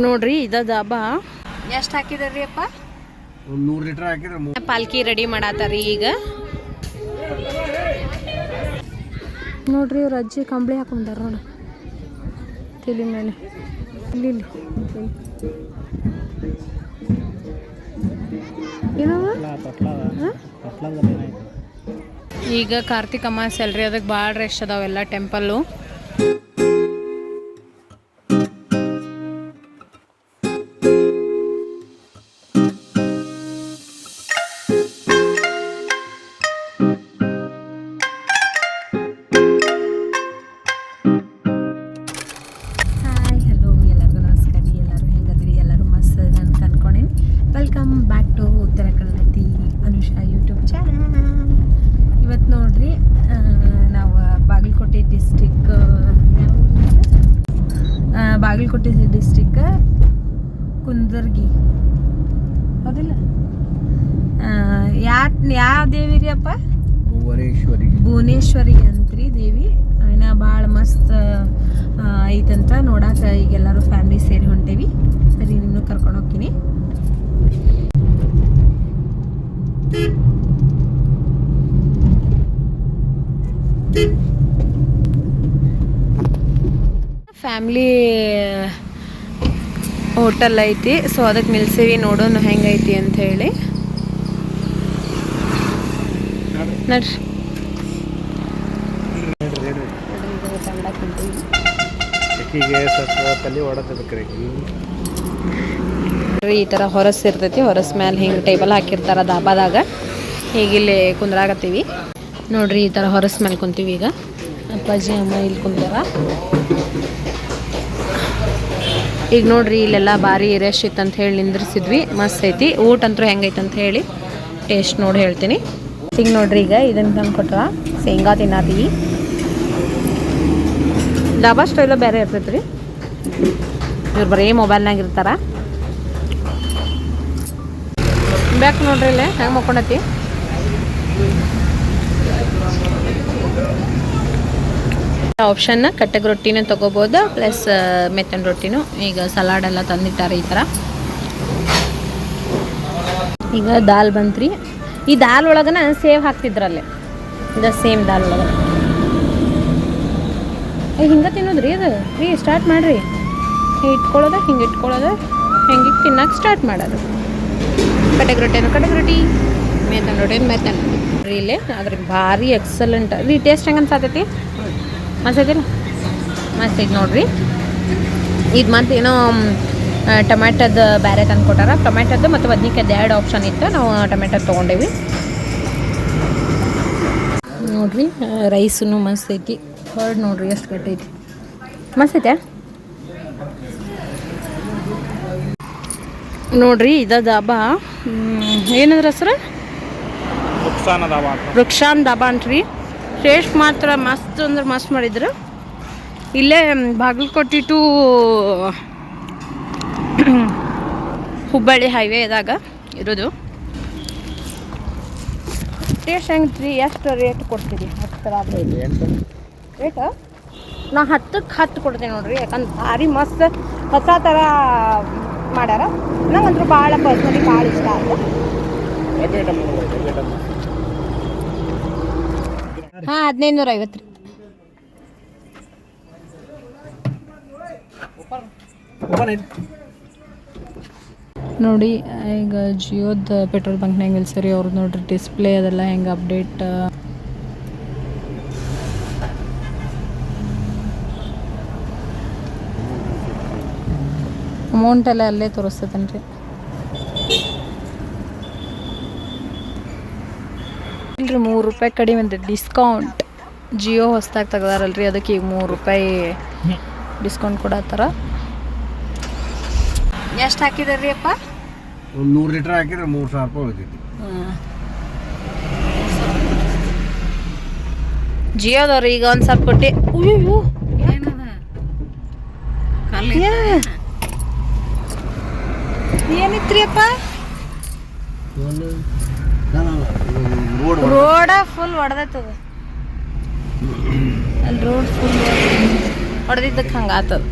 ನೋಡ್ರಿ ಇದ ದಾಬಾ. ಎಷ್ಟು ಹಾಕಿದಾರ್ರಿ ಅಪ್ಪ? ಒಂದು ನೂರು ಲೀಟ್ರ್ ಹಾಕಿದ್ರೆ ಪಾಲ್ಕಿ ರೆಡಿ ಮಾಡಾತಾರಿ ಈಗ. ನೋಡ್ರಿ ಇವ್ರ ಅಜ್ಜಿ ಕಂಬಳಿ ಹಾಕೊಂಡಾರ ನೋಡ. ತಿಳಿ ಮೇಲೆ. ಇಲ್ಲಿ ಈಗ ಕಾರ್ತಿಕ್ ಅಮಾವಾಸ್ಯೆ ಅಲ್ರಿ ಅದಕ್ಕೆ ಭಾಳ ರಶ್ ಅದಾವೆಲ್ಲ ಟೆಂಪಲ್ಲು ಭುವನೇಶ್ವರಿ ಅಂತ್ರಿ ದೇವಿ. ಇನ್ನು ಭಾಳ ಮಸ್ತ್ ಐತಂತ ನೋಡಾಕ ಈಗ ಎಲ್ಲರೂ ಫ್ಯಾಮಿಲಿ ಸೇರಿ ಹೊಂಟೇವಿ. ಸರಿ ನಿಮ್ಮನ್ನು ಕರ್ಕೊಂಡು ಹೋಗ್ತೀನಿ. ಫ್ಯಾಮ್ಲಿ ಹೋಟೆಲ್ ಐತಿ. ಸೊ ಅದಕ್ಕೆ ನಿಲ್ಸೇವಿ ನೋಡೋಣ ಹೆಂಗೈತಿ ಅಂತ ಹೇಳಿ. ನಡ್ರಿ. ಅಕ್ಕಿಗೆ ಸ್ವಲ್ಪ ಈ ಥರ ಹೊರಸ್ ಇರ್ತೈತಿ, ಹೊರಸ್ ಮೇಲೆ ಹಿಂಗೆ ಟೇಬಲ್ ಹಾಕಿರ್ತಾರ ದಾಬಾದಾಗ ಈಗ ಇಲ್ಲಿ ಕುಂದ್ರಾಗತ್ತೀವಿ ನೋಡ್ರಿ ಈ ಥರ ಹೊರಸ್ ಮೇಲೆ ಕುಂತೀವಿ ಈಗ. ಅಪ್ಪಾಜಿ, ಅಮ್ಮ ಇಲ್ಲಿ ಕುಂತಾರ. ಈಗ ನೋಡ್ರಿ ಇಲ್ಲೆಲ್ಲ ಭಾರಿ ರಶ್ ಇತ್ತು ಅಂತ ಹೇಳಿ ನಿಂದ್ರಿಸಿದ್ವಿ. ಮಸ್ತ್ ಐತಿ. ಊಟ ಅಂತೂ ಹೆಂಗೈತೆ ಅಂತ ಹೇಳಿ ಟೇಸ್ಟ್ ನೋಡಿ ಹೇಳ್ತೀನಿ. ಈಗ ನೋಡ್ರಿ ಈಗ ಇದನ್ನ ತಂದು ಕೊಟ್ರ. ಶೇಂಗಾ ತಿನ್ನತೀವಿ. ಡಾಬಾ ಸ್ಟೈಲ ಬೇರೆ ಇರ್ತೈತ್ರಿ. ಇವ್ರು ಬರೀ ಮೊಬೈಲ್ನಾಗ ಇರ್ತಾರ. ಬ್ಯಾಕ್ ನೋಡ್ರಿ ಇಲ್ಲೇ, ಹೆಂಗೆ ಮಕ್ಕೊಂಡತಿ? ಆಪ್ಷನ್ನ ಕಟ್ಟಗೆ ರೊಟ್ಟಿನೂ ತೊಗೋಬೋದು ಪ್ಲಸ್ ಮೆತ್ತನ ರೊಟ್ಟಿನೂ. ಈಗ ಸಲಾಡ್ ಎಲ್ಲ ತಂದಿಟ್ಟಾರೆ ಈ ಥರ ಈಗ ದಾಲ್ ಬಂತ್ರಿ. ಈ ದಾಲ್ ಒಳಗನ ಸೇವ್ ಹಾಕ್ತಿದ್ರಲ್ಲೇ. ಇದು ಸೇಮ್ ದಾಲ್ ಒಳಗೆ ಏ ಹಿಂಗೆ ತಿನ್ನೋದ್ರಿ ಅದು ರೀ ಸ್ಟಾರ್ಟ್ ಮಾಡಿರಿ. ಇಟ್ಕೊಳ್ಳೋದ ಹಿಂಗೆ ಇಟ್ಕೊಳ್ಳೋದ ಹೆಂಗೆ ತಿನ್ನಕ್ಕೆ ಸ್ಟಾರ್ಟ್ ಮಾಡೋದು. ಕಟಕ್ ರೊಟ್ಟಿ ಅಂದ್ರೆ ಕಟಕ್ ರೊಟ್ಟಿ ಮೇತನ್ ರೊಟ್ಟಿ. ಮೇತನ್ ರೀ ಇಲ್ಲೇ ಅದ್ರ ಭಾರಿ ಎಕ್ಸಲೆಂಟ್ ರೀ ಟೇಸ್ಟ್ ಹೆಂಗೆ ಅನ್ಸಾತೈತಿ? ಅನ್ಸೈತಿಲ್ಲ? ಮಸ್ತ್ ಐತಿ ನೋಡ್ರಿ. ಇದು ಮತ್ತೆ ಏನೋ ಟೊಮ್ಯಾಟೋದ ಬೇರೆ ತಂದು ಕೊಟ್ಟಾರ. ಟೊಮ್ಯಾಟೋದು ಮತ್ತು ಬದ್ನಿಕಾಯ್ದು ಎರಡು ಆಪ್ಷನ್ ಇತ್ತು. ನಾವು ಟೊಮ್ಯಾಟೊ ತೊಗೊಂಡೇವಿ. ನೋಡ್ರಿ ರೈಸೂ ಮಸ್ತ್ ಐತಿ. ಕರ್ಡ್ ನೋಡ್ರಿ ಎಷ್ಟು ಗಟ್ಟೈತಿ. ಮಸ್ತೈತೆ ಐತೆ? ನೋಡ್ರಿ ಇದ ದಾಬಾ ಏನಂದ್ರೆ ಹೆಸರು? ವೃಕ್ಷಾನ್ ದಾಬಾ ಅಂತ್ರಿ. ಟೇಸ್ಟ್ ಮಾತ್ರ ಮಸ್ತ್ ಅಂದ್ರೆ ಮಸ್ತ್ ಮಾಡಿದ್ರು. ಇಲ್ಲೇ ಬಾಗಲಕೋಟೆ ಟು ಹುಬ್ಬಳ್ಳಿ ಹೈವೇ ಇದಾಗ ಇರೋದು. ಟೇಸ್ಟ್ ಹೆಂಗ್ರಿ ಎಷ್ಟು ರೇಟ್ ಕೊಡ್ತೀರಿ? ಹತ್ತರ ರೇಟ್ ನಾ ಹತ್ತಕ್ಕೆ ಹತ್ತು ಕೊಡ್ತೀನಿ ನೋಡ್ರಿ, ಯಾಕಂದ್ರೆ ಭಾರಿ ಮಸ್ತ್ ಹೊಸ ಥರ ಮಾಡ್ಯಾರ. ನಂಗಂತೂ ಭಾಳ ಪರ್ಸ್ನಲಿ ಭಾಳ ಇಷ್ಟ ಆಯ್ತು. ಹಾಂ ಹದಿನೈದು ನೂರ ಐವತ್ತು ರೀ. ನೋಡಿ, ಈಗ ಜಿಯೋದ ಪೆಟ್ರೋಲ್ ಬಂಕ್ನಾಗ ನಿಲ್ಸರಿ ಅವ್ರದ್ದು ನೋಡ್ರಿ ಡಿಸ್ಪ್ಲೇ ಅದೆಲ್ಲ ಹೆಂಗೆ ಅಪ್ಡೇಟ್ ಅಮೌಂಟ್ ಎಲ್ಲ ಅಲ್ಲೇ ತೋರಿಸ್ತದನ್ರಿ ಇಲ್ರಿ ಮೂರು ರೂಪಾಯಿ ಕಡಿಮೆ ಅಂದ್ರೆ ಡಿಸ್ಕೌಂಟ್ ಜಿಯೋ ಹೊಸ್ದಾಗಿ ತೆಗ್ದಾರಲ್ರಿ ಅದಕ್ಕೆ ಈಗ ಮೂರು ರೂಪಾಯಿ ಡಿಸ್ಕೌಂಟ್ ಕೊಡತ್ತಾರ ಎಷ್ಟು ಹಾಕಿದಾರ್ರಿ ಅಪ್ಪ? ಒಂದು ನೂರು ಲೀಟ್ರ್ ಹಾಕಿದ್ರೆ ಮೂರು ಸಾವಿರ ರೂಪಾಯಿ ಹೋಗ್ತೈತಿ ಜಿಯೋದವ್ರಿ ಈಗ ಒಂದು ಸ್ವಲ್ಪ ಕೊಟ್ಟು ಅಯ್ಯೋ ಏನಿತ್ರಿ ಇತ್ರಿಯಪ್ಪ ರೋಡ ಫುಲ್ ಹೊಡೆದತ್ತದ ರೋಡ್ ಫುಲ್ ಹೊಡೆದಿದ್ದಕ್ಕೆ ಹಂಗೆ ಆತದ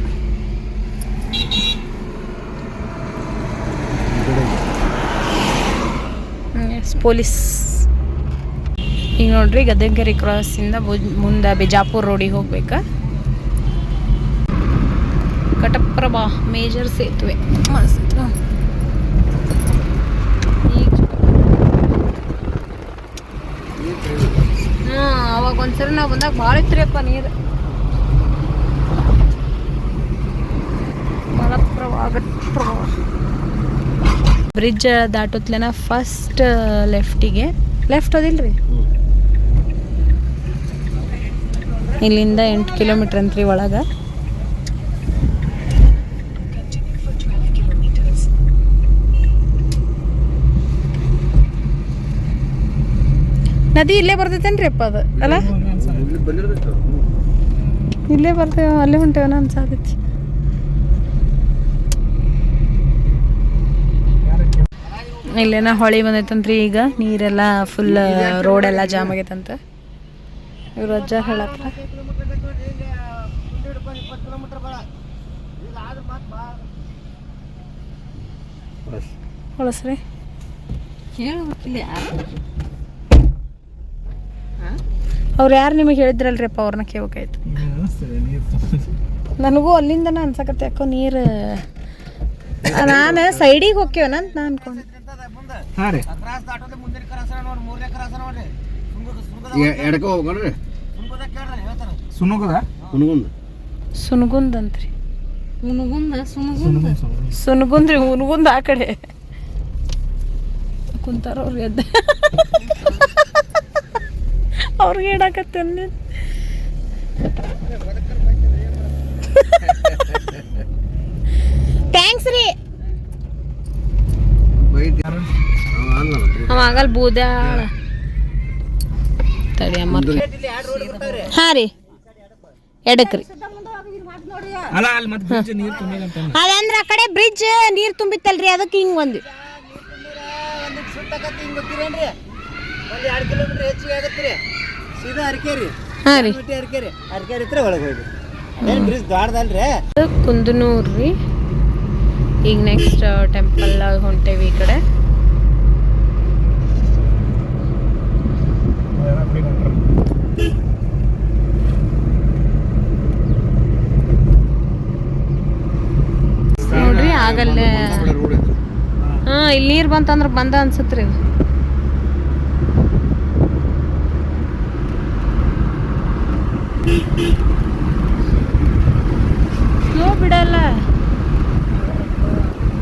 ಪೊಲೀಸ್ ಈಗ ನೋಡ್ರಿ ಗದಗರಿ ಕ್ರಾಸಿಂದ ಮುಂದೆ ಬಿಜಾಪುರ್ ರೋಡಿಗೆ ಹೋಗ್ಬೇಕಾ. ಕಟಪ್ರಭಾ ಮೇಜರ್ ಸೇತುವೆ. ಅವಾಗ ಒಂದ್ಸರಿ ನಾವು ಬಂದಾಗ ಭಾಳ ಇತ್ರಿಯಪ್ಪ ನೀರು. ಬ್ರಿಡ್ಜ್ ದಾಟೋತ್ಲೇನ ಫಸ್ಟ್ ಲೆಫ್ಟಿಗೆ ಲೆಫ್ಟ್ ಅದಿಲ್ರಿ? ಇಲ್ಲಿಂದ ಎಂಟು ಕಿಲೋಮೀಟ್ರ್ ಅಂತ್ರಿ ಒಳಗೆ. ನದಿ ಇಲ್ಲೇ ಬರ್ತೈತೇನ್ರಿ ಅಪ್ಪ ಅದು, ಅಲ್ಲ? ಇಲ್ಲೇ ಬರ್ತೇವೆ ಅಲ್ಲೇ ಹೊಂಟೇವನ ಅನ್ಸಾತೈತಿ. ಇಲ್ಲೇನ ಹೊಳಿ ಬಂದೈತಂತ್ರಿ ಈಗ, ನೀರೆಲ್ಲ ಫುಲ್ ರೋಡ್ ಎಲ್ಲ ಜಾಮ್ ಆಗೈತಂತ. ಇವ್ರು ಅಜ್ಜ ಹೇಳತ್ರ. ಹೊಳಸ್ರಿ. ಅವ್ರು ಯಾರು ನಿಮಗೆ ಹೇಳಿದ್ರಲ್ರಿಪ್ಪ ಅವ್ರನ್ನ ಕೇಳ್ಬೇಕಾಯ್ತು. ನನಗೂ ಅಲ್ಲಿಂದನ ಅನ್ಸಕತ್ತೆ ಯಾಕೋ ನೀರು ನಾನು ಸೈಡಿಗೆ ಹೋಗ್ಕೇವನ ಅಂತ ನಾ ಅನ್ಕೊಂಡೆ. ಸುನುಗದ? ಅಂತ್ರಿ. ಸುನುಗುಂದ. ಸುನಗುಂದ್ರಿ ಹುನಗುಂದ್ ಆ ಕಡೆ. ಕುಂತಾರ ಅವ್ರಿಗೆ ಎದ್ದ. ಅವ್ರಿಗೆ ಹೇಳಕತ್ತೆ ಥ್ಯಾಂಕ್ಸ್ ರೀ. ಅವ ಆಗಲ್ ಬೂದ್ಯಾಳ ತಡಿ ಅಮ್ಮ. ಹಾಂ ರೀ. ಎಡಕ್ ರೀ. ಅಲ್ಲ ಅಲ್ಲಿ ಮತ್ತೆ ಬ್ರಿಡ್ಜ್ ನೀರು ತುಂಬಿಲ್ಲ ಅಂತ ಅದಂದ್ರ ಆ ಕಡೆ ಬ್ರಿಡ್ಜ್ ನೀರ್ ತುಂಬಿತ್ತಲ್ರಿ ಅದಕ್ಕೆ ಹಿಂಗ್ ಬಂದ್ವಿ. ಒಂದು ಎರಡು ಕಿಲೋಮೀಟರ್ ಹೆಚ್ಚಿಗೆ ಆಗತ್ತೆ ರೀ ಸೀದಾ ಅರಕೇರಿ. ಹಾಂ ರೀ. ಅರಕೇರಿ. ಅರಕೇರಿ ಹತ್ರ ಒಳಗೆ ಹೋಗಿ ಏನು ಬ್ರಿಜ್ ದಾಡ್ದಲ್ರಿ ಕುಂದನೂರ್ ರೀ. ಈಗ ನೆಕ್ಸ್ಟ್ ಟೆಂಪಲ್ ಹೊಂಟೇವಿ ಈ ಕಡೆ. ನೋಡ್ರಿ ಆಗಲ್ಲೇ. ಹಾ ಇಲ್ಲಿ ನೀರ್ ಬಂತಂದ್ರ ಬಂದ ಅನ್ಸತ್ರಿ. ಸ್ಲೋ ಬಿಡಲ್ಲ.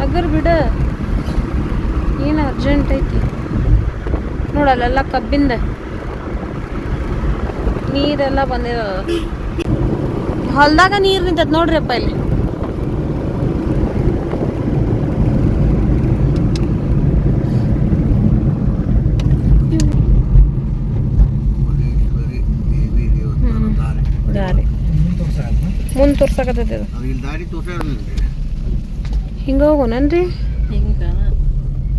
ಅಗರ್ ಬಿಡ. ಏನು ಅರ್ಜೆಂಟ್ ಐತಿ? ನೋಡಲ್ಲೆಲ್ಲ ಕಬ್ಬಿಂದ. ನೀರೆಲ್ಲ ಬಂದಿರೋ ಹೊಲ್ದಾಗ ನೀರು ನಿಂತದ ನೋಡ್ರಿ ಅಪ್ಪ ಇಲ್ಲಿ ಬರೀ ದೇವಿ ದೇವಸ್ಥಾನ ದಾರಿ ದಾರಿ ಮುಂದೆ ತೋರ್ಸಕತ್ತೈತಿ ಅದು. ಅದು ಇಲ್ಲಿ ದಾರಿ ತೋರ್ಸ್ಯಾರಲ್ರಿ ಹಿಂಗ ಹೋಗೋಣನ್ರಿ?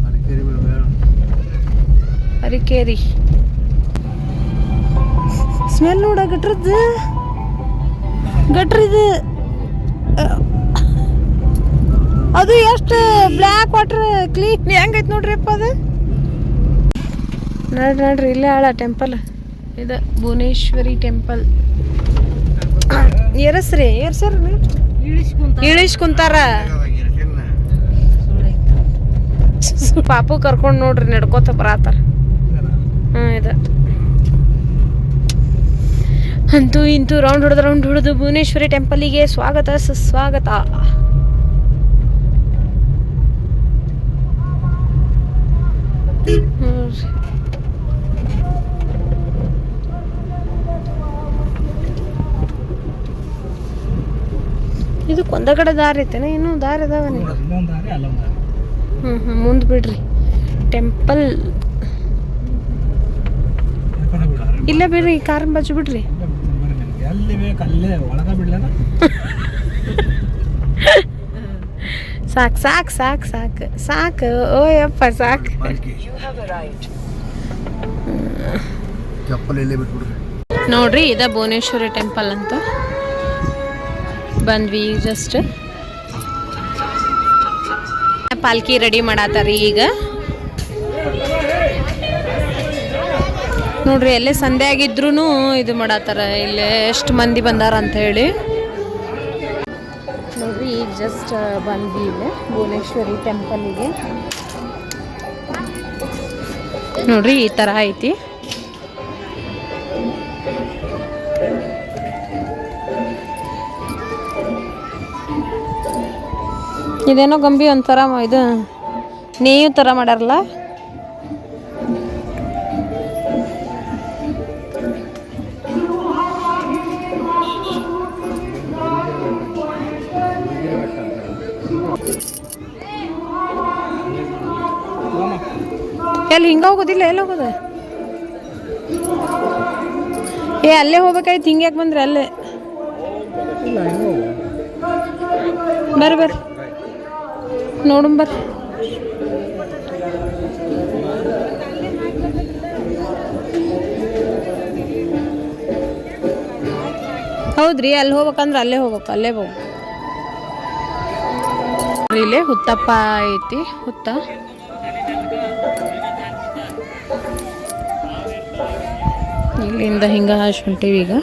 ಅರಕೇರಿ ಮೇಲೆ ಅರಿಕೇರಿ. ಸ್ಮೆಲ್ ನೋಡ ಗಟ್ರದ್ದು. ಗಟ್ರಿದು ಅದು ಎಷ್ಟು ಬ್ಲ್ಯಾಕ್ ವಾಟರ್ ಕ್ಲೀನ್ ಹೆಂಗೈತೆ ನೋಡ್ರಿ ಅಪ್ಪ ಅದು? ನೋಡ್ರಿ ನೋಡ್ರಿ ಇಲ್ಲೇ ಆಳ ಟೆಂಪಲ್. ಇದು ಭುವನೇಶ್ವರಿ ಟೆಂಪಲ್. ಏರಸ್ರಿ ಏರ್ಸರ್ ಇಳಿಸ್ ಕುಂತಾರ ಪಾಪು ಕರ್ಕೊಂಡು ನೋಡ್ರಿ, ನಡ್ಕೋತ ಬರತ್ತಾರ ಹಾಂ ಇದು. ಅಂತೂ ಇಂತೂ ರೌಂಡ್ ಹೊಡೆದು ರೌಂಡ್ ಹೊಡೆದು ಭುವನೇಶ್ವರಿ ಟೆಂಪಲಿಗೆ ಸ್ವಾಗತ, ಸುಸ್ವಾಗತ. ನೋಡ್ರಿ. ಇದು ಒಂದ ಕಡೆ ದಾರಿ ಐತೆನ? ಇನ್ನೂ ದಾರಿ ಅದಾವ ನೀವು ಇಲ್ಲೊಂದು ದಾರಿ ಅಲ್ಲೊಂದು ಹ್ಞೂ ಹ್ಞೂ ಮುಂದೆ ಬಿಡ್ರಿ. ಟೆಂಪಲ್ ಇಲ್ಲ ಬಿಡ್ರಿ ಈ ಕಾರ್ ಬಾಜು ಬಿಡ್ರಿ. ಸಾಕ್ ಸಾಕ್ ಸಾಕ್ ಸಾಕ್. ಸಾಕ್ ಸಾಕು. ಸಾಕು ಸಾಕು ನೋಡ್ರಿ ಇದ ಭುವನೇಶ್ವರಿ ಟೆಂಪಲ್ ಅಂತ. ಬಂದ್ವಿ ಜಸ್ಟ್ ಪಾಲ್ಕಿ ರೆಡಿ ಮಾಡತ್ತಾರಿ ಈಗ. ನೋಡ್ರಿ, ಎಲ್ಲೇ ಸಂದೆ ಆಗಿದ್ರು ಇದು ಮಾಡತ್ತಾರ ಇಲ್ಲಿ ಎಷ್ಟು ಮಂದಿ ಬಂದಾರ ಅಂತ ಹೇಳಿ. ನೋಡ್ರಿ, ಈಗ ಜಸ್ಟ್ ಬಂದ್ವಿ ಇಲ್ಲಿ, ಭುವನೇಶ್ವರಿ ಟೆಂಪಲ್ಗೆ ನೋಡ್ರಿ, ಈ ಥರ ಐತಿ. ಇದೇನೋ ಗಂಬಿ ಒಂಥರ ಇದು ನೇಯು ಥರ ಮಾಡ್ಯಾರಲ್ಲ ಎಲ್ಲಿ ಹಿಂಗೆ ಹೋಗೋದಿಲ್ಲ, ಎಲ್ಲಿ ಹೋಗೋದ? ಏ, ಅಲ್ಲೇ ಹೋಗ್ಬೇಕಾಯ್ತು ಹಿಂಗೆ ಯಾಕೆ ಬಂದ್ರೆ ಅಲ್ಲೇ. ಬರ್ರಿ ನೋಡುಂ ಬರ್ರಿ ಹೌದ್ರಿ, ಅಲ್ಲಿ ಹೋಗ್ಬೇಕಂದ್ರೆ ಅಲ್ಲೇ ಹೋಗ್ಬೇಕು ಅಲ್ಲೇ ಹೋಗ್ಬೇಕು. ಇಲ್ಲೇ ಹುತ್ತಪ್ಪ ಐತಿ, ಹುತ್ತ. ಇಲ್ಲಿಂದ ಹಿಂಗೆ ಹೊಂಟೀವಿ ಈಗ.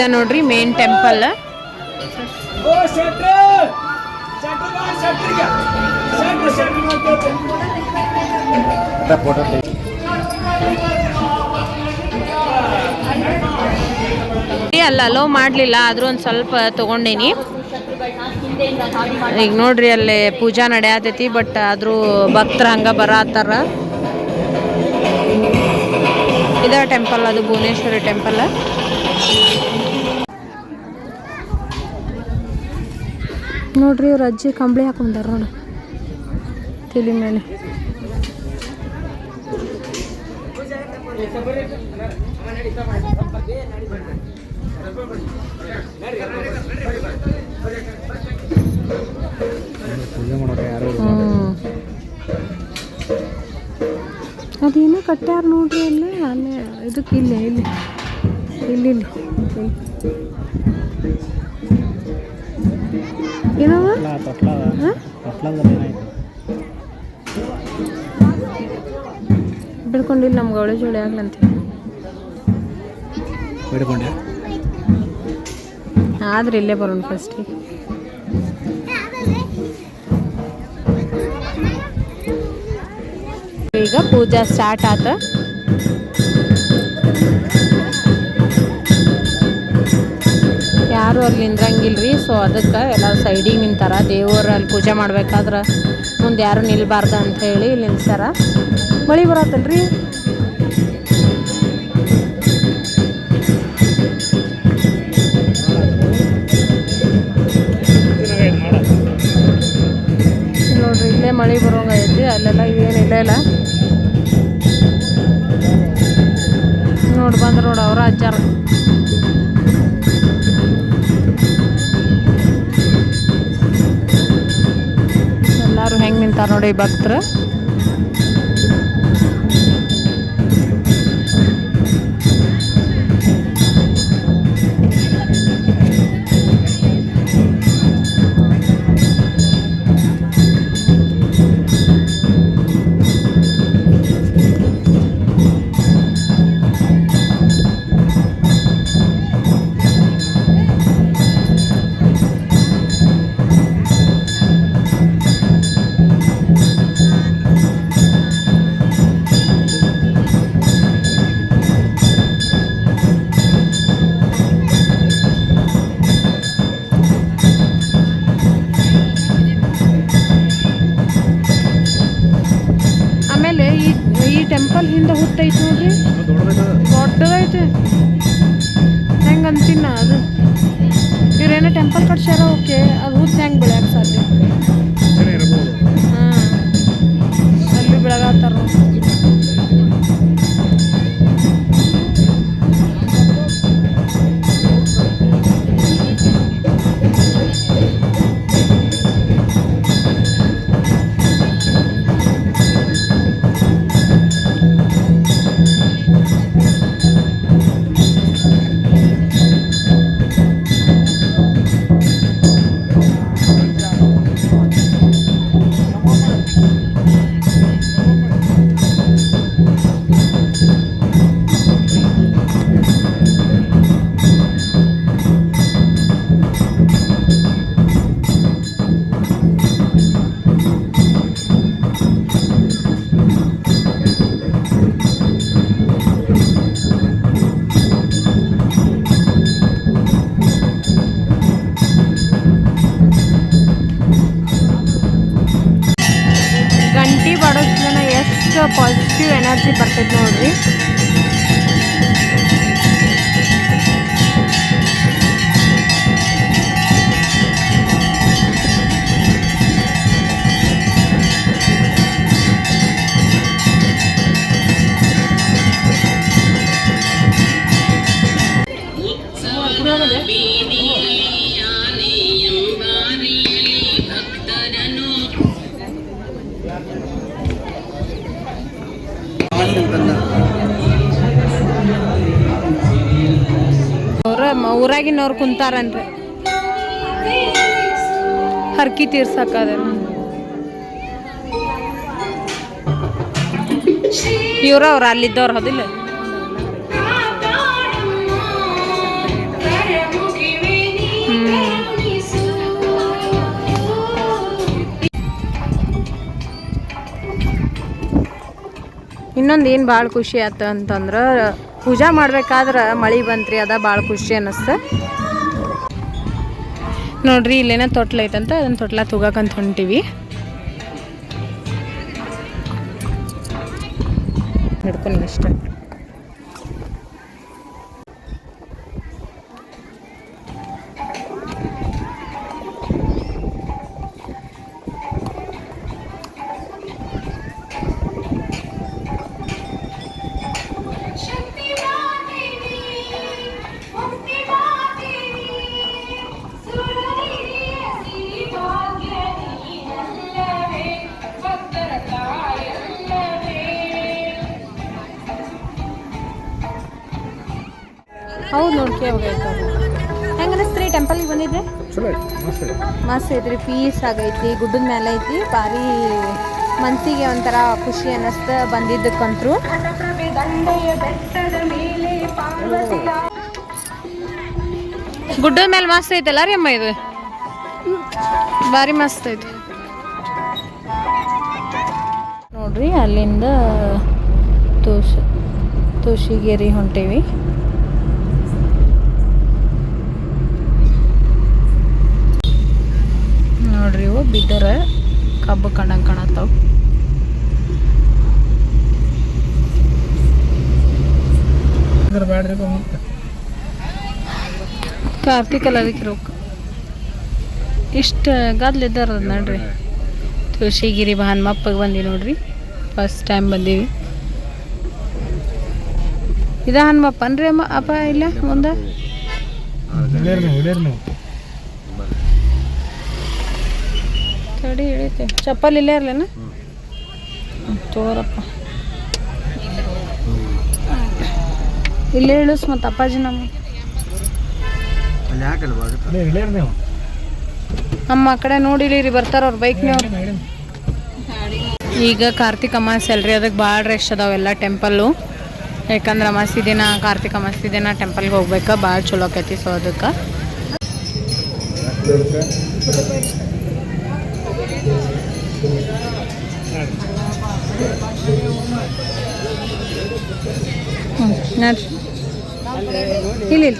ಇದ ನೋಡ್ರಿ ಮೇನ್ ಟೆಂಪಲ್ ಅಲ್ಲ ಅಲೋ ಮಾಡಲಿಲ್ಲ, ಆದ್ರೂ ಒಂದು ಸ್ವಲ್ಪ ತಗೊಂಡೇನಿ. ಈಗ ನೋಡ್ರಿ, ಅಲ್ಲಿ ಪೂಜಾ ನಡೆಯತೈತಿ ಬಟ್ ಆದ್ರೂ ಭಕ್ತರ ಹಂಗ ಬರತ್ತಾರ ಇದ ಟೆಂಪಲ್ ಅದು ಭುವನೇಶ್ವರಿ ಟೆಂಪಲ್ ನೋಡ್ರಿ ಇವ್ರ ಅಜ್ಜಿ ಕಂಬಳಿ ಹಾಕೊಂಡಾರ ನೋಡಿ. ತಿಳಿ ಮೇಲೆ. ಅದೇನೋ ಕಟ್ಟ್ಯಾರ ನೋಡ್ರಿ ಅಲ್ಲಿ. ಅಲ್ಲೇ ಇದಕ್ಕೆ ಇಲ್ಲಿ. ಇಲ್ಲಿ ಇಲ್ಲಿ. ಇಲ್ಲಿ. ಏನವ? ಬಿಡ್ಕೊಂಡಿಲ್ಲ ನಮ್ಗೆ ಅವಳೆ ಜೋಳಿ ಆಗ್ಲಂತ. ಬೇಡ್ಕೊಂಡೆ? ಆದ್ರೆ ಇಲ್ಲೇ ಬರೋಣ ಫಸ್ಟಿಗೆ ಈಗ ಪೂಜಾ ಸ್ಟಾರ್ಟ್ ಆತ. ಯಾರು ಅಲ್ಲಿ ನಿಂದ್ರಂಗಿಲ್ರಿ. ಸೊ ಅದಕ್ಕೆ ಎಲ್ಲ ಸೈಡಿಗೆ ನಿಂತಾರ. ದೇವರು ಅಲ್ಲಿ ಪೂಜೆ ಮಾಡ್ಬೇಕಾದ್ರೆ ಮುಂದೆ ಯಾರು ನಿಲ್ಬಾರ್ದು ಅಂತ ಹೇಳಿ ಇಲ್ಲಿ ನಿಲ್ಸಾರ ಮಳೆ ಬರತ್ತಲ್ರಿ? ನೋಡ್ರಿ, ಇಲ್ಲೇ ಮಳೆ ಬರೋಂಗ ಐತಿ ಅಲ್ಲೆಲ್ಲ ಏನಿಲ್ಲ ಇಲ್ಲ ನೋಡಿ ಬಂದ್ರ ನೋಡ ಅವ್ರ ಅಜ್ಜಾರ. ಎಲ್ಲಾರು ಹೆಂಗ್ ದೊಡ್ಡದೈತೆ ಹೆಂಗೆ ಅಂತೀನಿ ನಾ ಅದು? ಇವ್ರೇನೋ ಟೆಂಪಲ್ ಕಟ್ಸ್ಯಾರ ಓಕೆ ಅದು ಹುತ್ತ ಹೆಂಗೆ ಬೆಳೆಯಕ್ಕೆ ಸಾಧ್ಯ? ಹಾಂ ಅಲ್ಲಿ ಬೆಳಗಾತಾರ ಪಾಸಿಟಿವ್ ಎನರ್ಜಿ ಬರ್ತೈತೆ ನೋಡ್ರಿ ಊರಾಗಿನವ್ರು ಕುಂತಾರನ್ರಿ. ಹರ್ಕಿ ತೀರ್ಸಾಕದ್ರಿ ಇವ್ರ ಅವ್ರ ಅಲ್ಲಿದ್ದವ್ರು ಹೌದಿಲ್ಲ ಇನ್ನೊಂದು ಏನು ಭಾಳ ಖುಷಿ ಆಯ್ತು ಅಂತಂದ್ರೆ ಪೂಜಾ ಮಾಡ್ಬೇಕಾದ್ರೆ ಮಳೆ ಬಂತ್ರಿ, ಅದ ಭಾಳ ಖುಷಿ ಅನ್ನಿಸ್ತು ನೋಡ್ರಿ, ಇಲ್ಲೇನ ತೊಟ್ಲ ಐತಂತ ಅದನ್ನ ತೊಟ್ಲ ತುಗಾಕಂತ ಹೊಂಟಿವಿ. ನಡ್ಕೊಂಡು ಇಷ್ಟ ಹೋಗೈತೆ ಹೆಂಗೆ ಅನಿಸ್ತ್ರಿ ಟೆಂಪಲ್ಗೆ ಬಂದಿದ್ದೆ ಮಸ್ತ್ ಐತ್ರಿ ಪೀಸ್ ಆಗೈತಿ, ಗುಡ್ಡದ ಮೇಲೆ ಐತಿ. ಭಾರಿ ಮನ್ಸಿಗೆ ಒಂಥರ ಖುಷಿ ಅನ್ನಿಸ್ತ ಬಂದಿದ್ದಕ್ಕಂತರು. ಗುಡ್ಡದ ಮೇಲೆ ಮಸ್ತ್ ಐತಲ್ಲ ರೀ ಅಮ್ಮ ಇದು? ಭಾರಿ ಮಸ್ತ್ ಐತಿ. ನೋಡ್ರಿ, ಅಲ್ಲಿಂದ ತೋಷ ತೋಷಿಗೇರಿ ಹೊಂಟೇವಿ. ನೋಡ್ರಿ ಬಿದ್ದರೆ ಕಬ್ಬು ಕಂಡಂಗೆ ಕಾಣತ್ತಾವ. ಕಾರ್ತಿಕ್ ಅದಕ್ಕೆ ರೊಕ್ಕ ಇಷ್ಟು ಗದ್ಲಿದ್ದಾರ ನೋಡ್ರಿ. ತುಳಸಿಗಿರಿ ಹನುಮಪ್ಪಗೆ ಬಂದಿ ನೋಡ್ರಿ. ಫಸ್ಟ್ ಟೈಮ್ ಬಂದೀವಿ. ಇದ ಹನ್ಮಪ್ಪ ಅನ್ರಿ ಅಮ್ಮ ಅಪ್ಪ ಇಲ್ಲ ಮುಂದೆ? ಹಿಡಿಯರ್ ಇಳಿತೆ ನೀವು ಚಪ್ಪಲ್ ಇಲ್ಲೇ ಇರ್ಲೇನ? ತೋರಪ್ಪ. ಇಲ್ಲೇ ಇಳಿಸ್ ಮತ್ತೆ ಅಪ್ಪಾಜಿ ನಮ್ಮ. ನೀವು? ನಮ್ಮ ಆ ಕಡೆ ನೋಡಿಲಿ ರೀ ಬರ್ತಾರ ಅವ್ರ ಬೈಕ್ನವ್ರು ಈಗ ಕಾರ್ತಿಕ ಅಮಾವಾಸ್ಯೆ ಅಲ್ರಿ ಅದಕ್ಕೆ ಭಾಳ ರಶ್ ಅದಾವೆಲ್ಲ ಟೆಂಪಲ್ಲು ಯಾಕಂದ್ರೆ ಅಮಾಸಿ ದಿನ ಕಾರ್ತಿಕ ಅಮಾಸಿ ದಿನ ಟೆಂಪಲ್ಗೆ ಹೋಗ್ಬೇಕು ಭಾಳ ಚಲೋ ಆಕೈತಿ ಸೊ ಅದಕ್ಕೆ. ಹ್ಞೂ ನೋಡ್ರಿ ಇಲ್ಲ ಇಲ್ಲ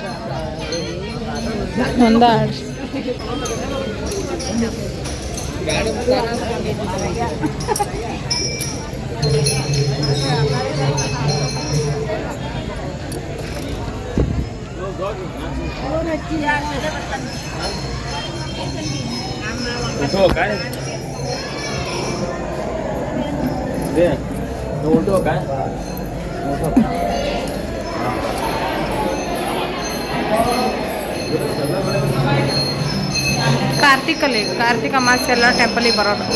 ಒಂದ ಆಡ್ರಿ ಕಾರ್ತಿಕಲ್ಲಿ ಕಾರ್ತಿಕ ಅಮಾವಾಸ್ಯೆ ಎಲ್ಲ ಬರೋದು.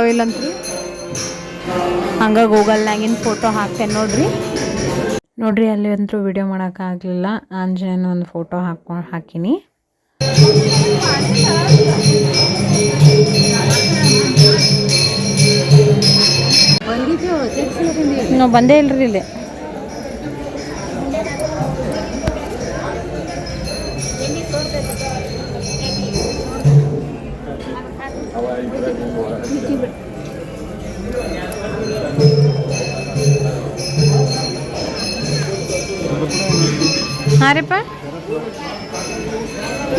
ಅಂತ ಇಲ್ಲಂತ್ರಿ ಹಂಗೆ ಗೂಗಲ್ನಾಗಿನ ಫೋಟೋ ಹಾಕ್ತೇನೆ ನೋಡ್ರಿ. ನೋಡ್ರಿ ಅಲ್ಲಿ ಅಂತೂ ವಿಡಿಯೋ ಮಾಡೋಕ್ಕಾಗಲಿಲ್ಲ. ಆಂಜನೇಯನ ಒಂದು ಫೋಟೋ ಹಾಕ್ಕೊಂಡು ಹಾಕಿನಿ. ನಾವು ಬಂದೇ ಇಲ್ರಿ ಇಲ್ಲಿ.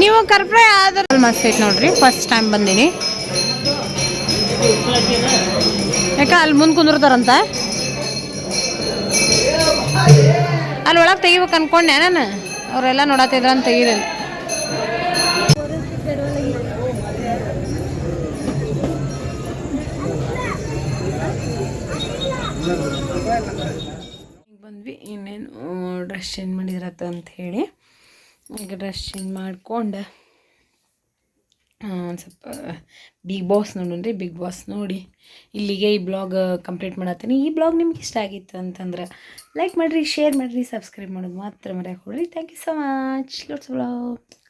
ನೀವು ಕರ್ಪ್ರಾಯ ಆದ್ರೆ ಮಸ್ತ್ ನೋಡ್ರಿ ಫಸ್ಟ್ ಟೈಮ್ ಬಂದೀನಿ. ಯಾಕ, ಅಲ್ಲಿ ಮುಂದೆ ಕುಂದಿರ್ತಾರಂತ? ಅಲ್ಲಿ ಒಳಗೆ ತೆಗಿಬೇಕು ಅನ್ಕೊಂಡೆ ನಾನು. ಅವರೆಲ್ಲ ನೋಡತ್ತಿದ್ರ ಅಂತ ತೆಗಿದಿಲ್ಲ ಬಂದ್ವಿ, ಇನ್ನೇನು ಡ್ರೆಸ್ ಚೇಂಜ್ ಮಾಡಿದ್ರತ್ತ ಅಂತ ಹೇಳಿ. ಈಗ ಡ್ರೆಸ್ ಚೇಂಜ್ ಮಾಡ್ಕೊಂಡು ಸ್ವಲ್ಪ ಬಿಗ್ ಬಾಸ್ ನೋಡೋಣ್ರಿ ಬಿಗ್ ಬಾಸ್ ನೋಡಿ ಇಲ್ಲಿಗೆ ಈ ಬ್ಲಾಗ್ ಕಂಪ್ಲೀಟ್ ಮಾಡತ್ತೀನಿ. ಈ ಬ್ಲಾಗ್ ನಿಮ್ಗೆ ಇಷ್ಟ ಆಗಿತ್ತು ಅಂತಂದ್ರೆ ಲೈಕ್ ಮಾಡಿರಿ ಶೇರ್ ಮಾಡಿರಿ ಸಬ್ಸ್ಕ್ರೈಬ್ ಮಾಡೋದು ಮಾತ್ರ ಮರೆಯಕ್ಕೆ thank you so much lots blog